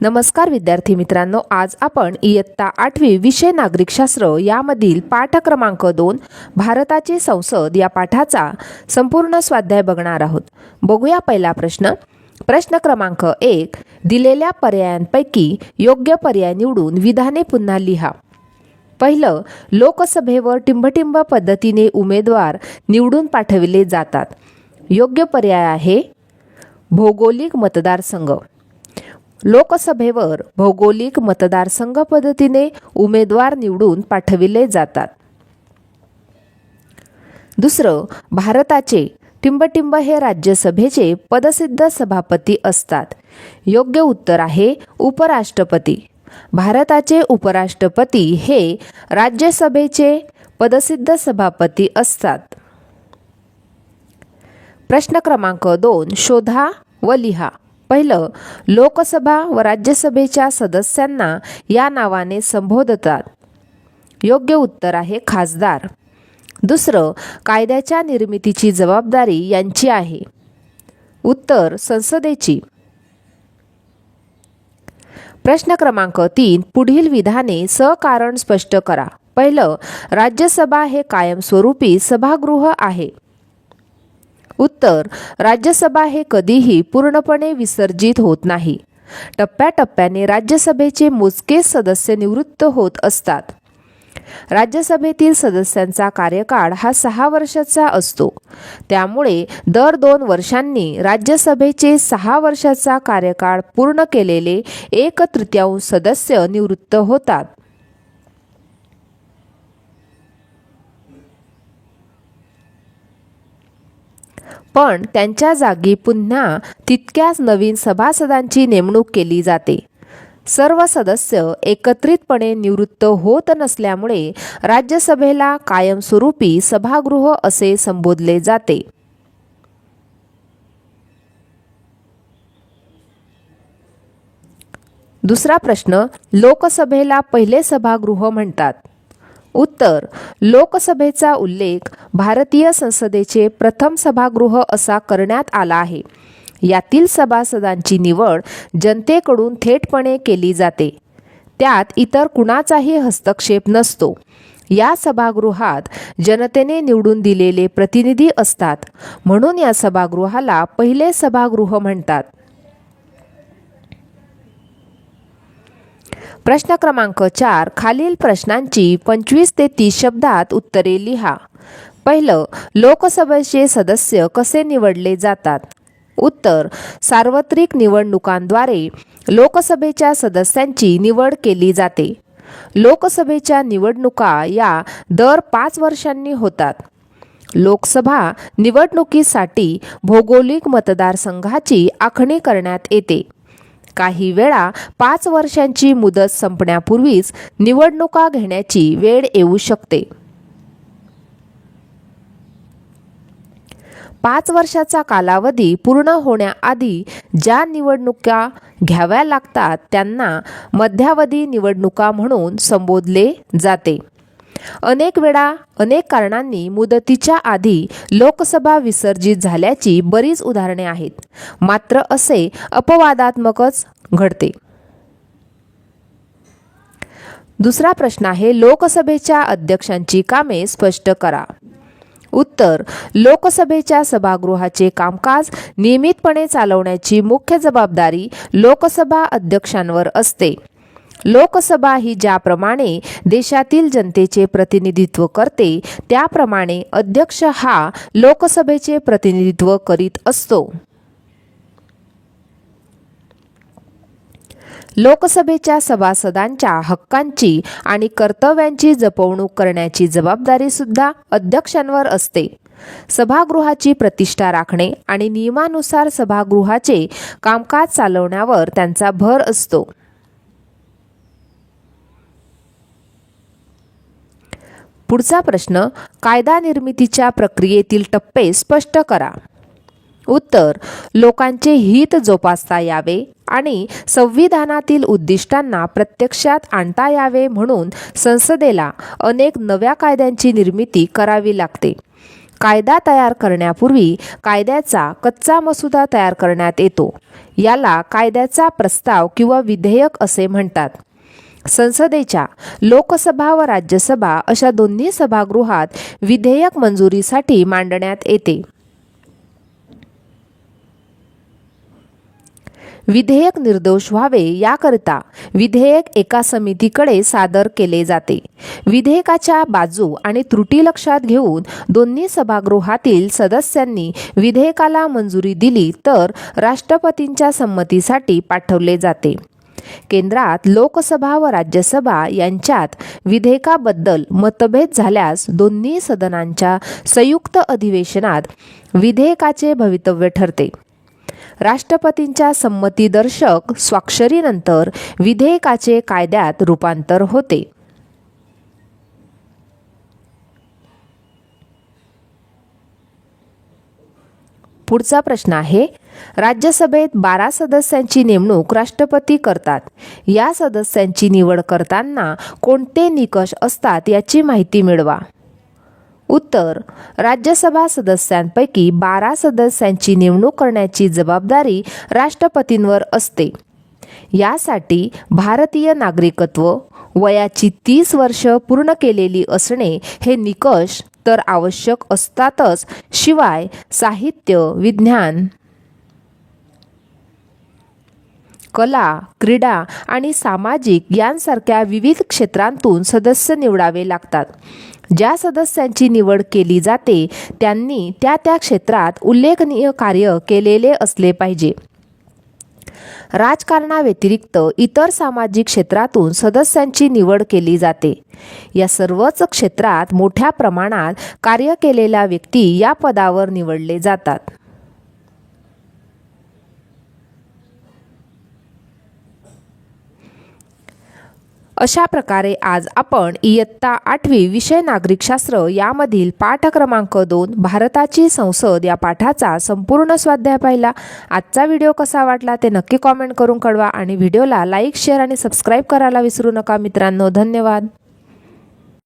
नमस्कार विद्यार्थी मित्रांनो आज आपण इयत्ता आठवी विषय नागरिकशास्त्र यामधील पाठ क्रमांक दोन भारताची संसद या पाठाचा संपूर्ण स्वाध्याय बघणार आहोत. बघूया पहिला प्रश्न. प्रश्न क्रमांक एक दिलेल्या पर्यायांपैकी योग्य पर्याय निवडून विधाने पुन्हा लिहा. पहिलं लोकसभेवर टिंबटिंब पद्धतीने उमेदवार निवडून पाठविले जातात. योग्य पर्याय आहे भौगोलिक मतदारसंघ. लोकसभेवर भौगोलिक मतदारसंघ पद्धतीने उमेदवार निवडून पाठविले जातात. दुसरं भारताचे टिंबटिंब हे राज्यसभेचे पदसिद्ध सभापती असतात. योग्य उत्तर आहे उपराष्ट्रपती. भारताचे उपराष्ट्रपती हे राज्यसभेचे पदसिद्ध सभापती असतात. प्रश्न क्रमांक दोन शोधा व लिहा. पहिलं लोकसभा व राज्यसभेच्या सदस्यांना या नावाने संबोधतात. योग्य उत्तर आहे खासदार. दुसरं कायद्याच्या निर्मितीची जबाबदारी यांची आहे. उत्तर संसदेची. प्रश्न क्रमांक तीन पुढील विधाने सकारण स्पष्ट करा. पहिलं राज्यसभा हे कायमस्वरूपी सभागृह आहे. उत्तर राज्यसभा हे कधीही पूर्णपणे विसर्जित होत नाही. टप्प्याटप्प्याने राज्यसभेचे मोजकेच सदस्य निवृत्त होत असतात. राज्यसभेतील सदस्यांचा कार्यकाळ हा सहा वर्षाचा असतो. त्यामुळे दर दोन वर्षांनी राज्यसभेचे सहा वर्षाचा कार्यकाळ पूर्ण केलेले एक तृतीयांश सदस्य निवृत्त होतात. पण त्यांच्या जागी पुन्हा तितक्याच नवीन सभासदांची नेमणूक केली जाते. सर्व सदस्य एकत्रितपणे निवृत्त होत नसल्यामुळे राज्यसभेला कायमस्वरूपी सभागृह असे संबोधले जाते. दुसरा प्रश्न लोकसभेला पहिले सभागृह म्हणतात. उत्तर लोकसभेचा उल्लेख भारतीय संसदेचे प्रथम सभागृह असा करण्यात आला आहे. यातील सभासदांची निवड जनतेकडून थेटपणे केली जाते. त्यात इतर कुणाचाही हस्तक्षेप नसतो. या सभागृहात जनतेने निवडून दिलेले प्रतिनिधी असतात. म्हणून या सभागृहाला पहिले सभागृह म्हणतात. प्रश्न क्रमांक चार खालील प्रश्नांची पंचवीस ते तीस शब्दात उत्तरे लिहा. पहिलं लोकसभेचे सदस्य कसे निवडले जातात? उत्तर सार्वत्रिक निवडणुकांद्वारे लोकसभेच्या सदस्यांची निवड केली जाते. लोकसभेच्या निवडणुका या दर पाच वर्षांनी होतात. लोकसभा निवडणुकीसाठी भौगोलिक मतदारसंघाची आखणी करण्यात येते. काही वेळा पाच वर्षांची मुदत संपण्यापूर्वीच निवडणुका घेण्याची वेळ येऊ शकते. पाच वर्षाचा कालावधी पूर्ण होण्याआधी ज्या निवडणुका घ्याव्या लागतात त्यांना मध्यावधी निवडणुका म्हणून संबोधले जाते. अनेक वेळा अनेक कारणांनी मुदतीच्या आधी लोकसभा विसर्जित झाल्याची बरीच उदाहरणे आहेत. मात्र असे अपवादात्मकच घडते. दुसरा प्रश्न आहे लोकसभेच्या अध्यक्षांची कामे स्पष्ट करा. उत्तर लोकसभेच्या सभागृहाचे कामकाज नियमितपणे चालवण्याची मुख्य जबाबदारी लोकसभा अध्यक्षांवर असते. लोकसभा ही ज्याप्रमाणे देशातील जनतेचे प्रतिनिधित्व करते त्याप्रमाणे अध्यक्ष हा लोकसभेचे प्रतिनिधित्व करीत असतो. लोकसभेच्या सभासदांच्या हक्कांची आणि कर्तव्यांची जपवणूक करण्याची जबाबदारी सुद्धा अध्यक्षांवर असते. सभागृहाची प्रतिष्ठा राखणे आणि नियमानुसार सभागृहाचे कामकाज चालवण्यावर त्यांचा भर असतो. पुढचा प्रश्न कायदा निर्मितीच्या प्रक्रियेतील टप्पे स्पष्ट करा. उत्तर लोकांचे हित जोपासता यावे आणि संविधानातील उद्दिष्टांना प्रत्यक्षात आणता यावे म्हणून संसदेला अनेक नव्या कायद्यांची निर्मिती करावी लागते. कायदा तयार करण्यापूर्वी कायद्याचा कच्चा मसुदा तयार करण्यात येतो. याला कायद्याचा प्रस्ताव किंवा विधेयक असे म्हणतात. संसदेच्या लोकसभा व राज्यसभा अशा दोन्ही सभागृहात विधेयक मंजुरीसाठी मांडण्यात येते. विधेयक निर्दोष व्हावे याकरिता विधेयक एका समितीकडे सादर केले जाते. विधेयकाच्या बाजू आणि त्रुटी लक्षात घेऊन दोन्ही सभागृहातील सदस्यांनी विधेयकाला मंजुरी दिली तर राष्ट्रपतींच्या संमतीसाठी पाठवले जाते. केंद्रात लोकसभा व राज्यसभा यांच्यात विधेयकाबद्दल मतभेद झाल्यास दोन्ही सदनांच्या संयुक्त अधिवेशनात विधेयकाचे भवितव्य ठरते. राष्ट्रपतींच्या संमतीदर्शक स्वाक्षरीनंतर विधेयकाचे कायद्यात रूपांतर होते. पुढचा प्रश्न आहे राज्यसभेत बारा सदस्यांची नेमणूक राष्ट्रपती करतात. या सदस्यांची निवड करताना कोणते निकष असतात याची माहिती मिळवा. उत्तर राज्यसभा सदस्यांपैकी बारा सदस्यांची नेमणूक करण्याची जबाबदारी राष्ट्रपतींवर असते. यासाठी भारतीय नागरिकत्व वयाची तीस वर्ष पूर्ण केलेली असणे हे निकष तर आवश्यक असतातच शिवाय साहित्य विज्ञान कला क्रीडा आणि सामाजिक यांसारख्या विविध क्षेत्रांतून सदस्य निवडावे लागतात. ज्या सदस्यांची निवड केली जाते त्यांनी त्या त्या क्षेत्रात उल्लेखनीय कार्य केलेले असले पाहिजे. राजकारणाव्यतिरिक्त इतर सामाजिक क्षेत्रातून सदस्यांची निवड केली जाते. या सर्वच क्षेत्रात मोठ्या प्रमाणात कार्य केलेल्या व्यक्ती या पदावर निवडले जातात. अशा प्रकारे आज आपण इयत्ता आठवी विषय नागरिकशास्त्र यामधील पाठ क्रमांक दोन भारताची संसद या पाठाचा संपूर्ण स्वाध्याय पाहिला. आजचा व्हिडिओ कसा वाटला ते नक्की कॉमेंट करून कळवा आणि व्हिडिओला लाईक शेअर आणि सबस्क्राईब करायला विसरू नका मित्रांनो. धन्यवाद.